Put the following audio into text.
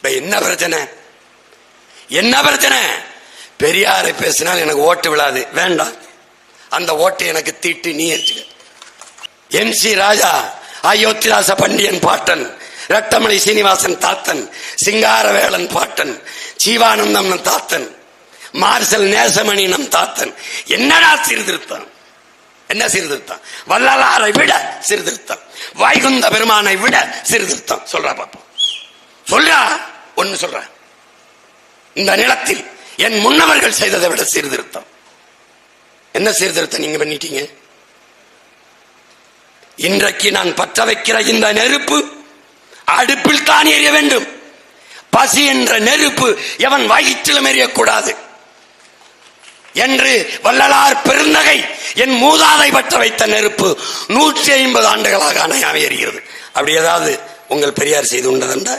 இப்ப என்ன பிரச்சனை? என்ன பிரச்சனை? பெரியாரை பேசினால் எனக்கு ஓட்டு விழாது. வேண்டாம். அந்த ஓட்டு எனக்கு தீட்டு நீ ஏற்றுக்க என் சி ராஜா அயோத்திதாச பண்டியன் பாட்டன் ரட்டமணி சீனிவாசன் தாத்தன் சிங்காரவேளன் பாட்டன் ஜீவானந்தம் நம் தாத்தன் மார்சல் நேசமணி நம் தாத்தன். என்னடா சீர்திருத்தம்? என்ன சீர்திருத்தம்? வள்ளலாரை விட சீர்திருத்தம். வைகுந்த பெருமானை விட சீர்திருத்தம். சொல்றா பாப்போம். சொல்றா? ஒன்னு சொல்றேன். இந்த நிலத்தில் என் முன்னவர்கள் செய்ததை விட சீர்திருத்தம். என்ன சீர்திருத்தம் நீங்க பண்ணிட்டீங்க? இன்றைக்கு நான் பற்ற வைக்கிற இந்த நெருப்பு அடுப்பில் தான் எரிய வேண்டும். பசி என்ற நெருப்பு எவன் வயிற்றிலும் எரியக்கூடாது. என்று வள்ளலார் பெருந்தகை என் மூதாதை பற்ற வைத்த நெருப்பு நூற்றி ஐம்பது ஆண்டுகளாக அணையாக எரிகிறது. அப்படி ஏதாவது உங்கள் பெரியார் செய்து கொண்டதென்றா